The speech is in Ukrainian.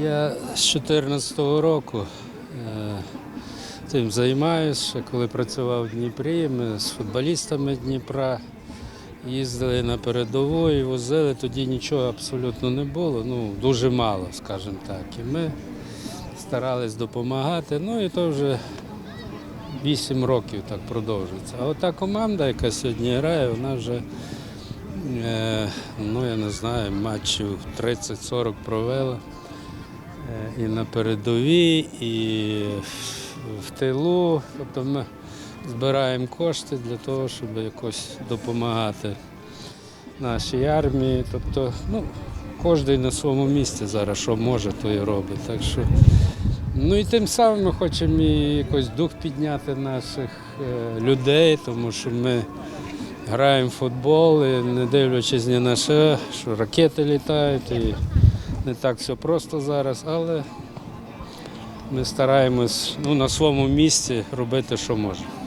Я з 2014 року е, цим займаюся. Коли працював в Дніпрі, ми з футболістами Дніпра їздили на передову і возили. Тоді нічого абсолютно не було, ну дуже мало, скажімо так. І ми старались допомагати. Ну і то вже 8 років так продовжується. А ота команда, яка сьогодні грає, вона вже, е, ну я не знаю, матчів 30-40 провела. Е, І на передовій, і в- тилу. Тобто ми збираємо кошти для того, щоб якось допомагати нашій армії. Тобто, ну, кожен на своєму місці зараз, що може, то і робить. Так що, ну і тим самим ми хочемо і якось дух підняти наших е, людей, тому що ми граємо в футбол, і не дивлячись ні на що, що ракети літають. І не так все просто зараз, але ми стараємось ну, на своєму місці робити, що можемо.